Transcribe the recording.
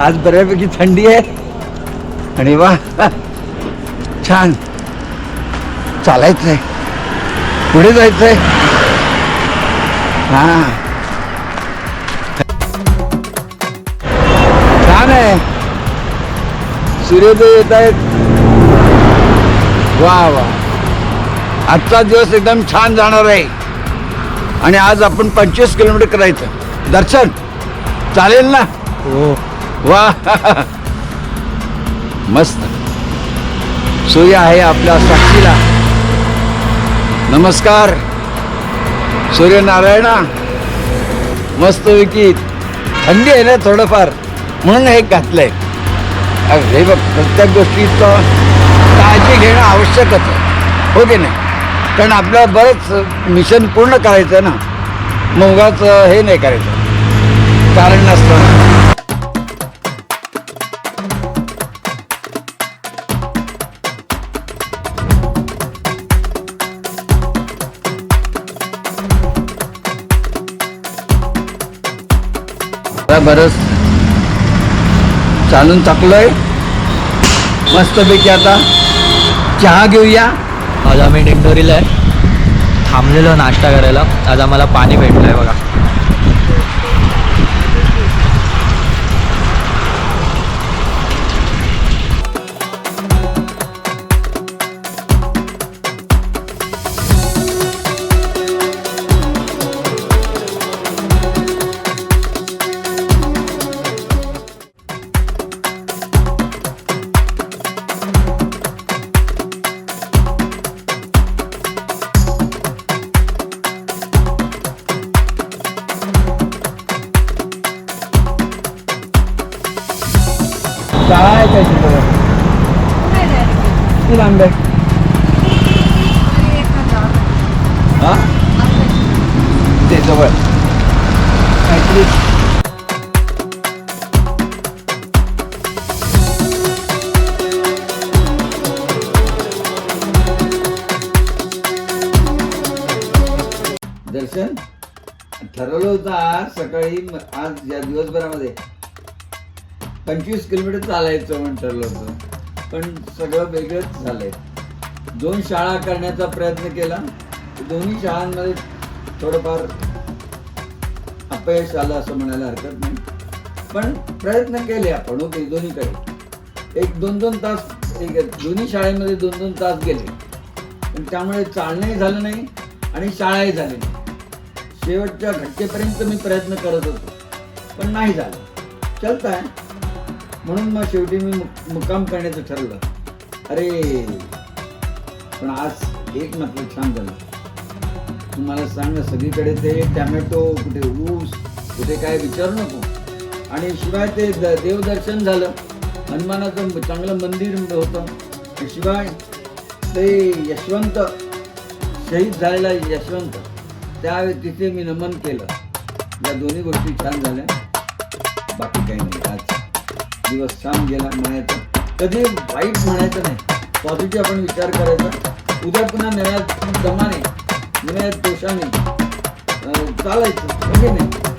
आज बऱ्यापैकी थंडी आहे. आणि वा छान. चालायचंय. पुढे जायचंय. हा. छान आहे. सूर्योदय येत आहेत. वा वा. आजचा दिवस एकदम छान जाणार आहे. आणि आज आपण पंचवीस किलोमीटर करायचं. दर्शन. चालेल ना? हो. वा. मस्त. सूर्य आहे आपल्या साक्षीला. नमस्कार. सूर्यनारायणा. मस्त विकी. थंडी आहे ना थोडंफार. म्हणून हे घातलंय. हे बघ प्रत्येक गोष्टीचं काळजी घेणं आवश्यकच आहे. हो की नाही? कारण आपल्याला बरंच मिशन पूर्ण करायचं ना. मग हे नाही करायचं. कारण नसतं. बरंच चालून टाकलोय मस्तपैकी आता चहा घेऊया. आज आम्ही डिंडोरीला आहे. थांबलेलो नाश्ता करायला. आज आम्हाला पाणी भेटलं आहे बघा. काय आहे काय तिथं किती लांब आहे हां ते जवळ काहीतरी दर्शन ठरवलं होतं आज सकाळी म- आज या दिवसभरामध्ये. पंचवीस किलोमीटर चालायचं म्हटलं ठरलं होतं पण सगळं वेगळंच झालंय. दोन शाळा करण्याचा प्रयत्न केला. दोन्ही शाळांमध्ये थोडंफार अपयश आलं असं म्हणायला हरकत नाही. पण प्रयत्न केले आपण ओके दोन्हीकडे. एक दोन दोन तास एक दोन्ही शाळेमध्ये दोन दोन तास गेले. पण त्यामुळे चालणंही झालं नाही आणि शाळाही झाली नाही. शेवटच्या घटकेपर्यंत मी प्रयत्न करत होतो पण नाही झालं. चलत आहे म्हणून मग शेवटी मी मुक्काम करण्याचं ठरवलं अरे पण आज एक मात्र छान झालं. तुम्हाला सांग ना सगळीकडे ते टॅमॅटो कुठे ऊस कुठे काय विचारू नको. आणि शिवाय ते द- देवदर्शन झालं. हनुमानाचं चांगलं मंदिर होतं. शिवाय ते यशवंत शहीद झालेला यशवंत त्या तिथे मी नमन केलं. या दोन्ही गोष्टी छान झाल्या. बाकी काही नाही. आज दिवस छान गेला म्हणायचा. कधी वाईट म्हणायचं नाही. पॉझिटिव्ह आपण विचार करायचा. उद्या पुन्हा नव्या दमाने नव्या दोषाने. चालायचं म्हणजे नाही.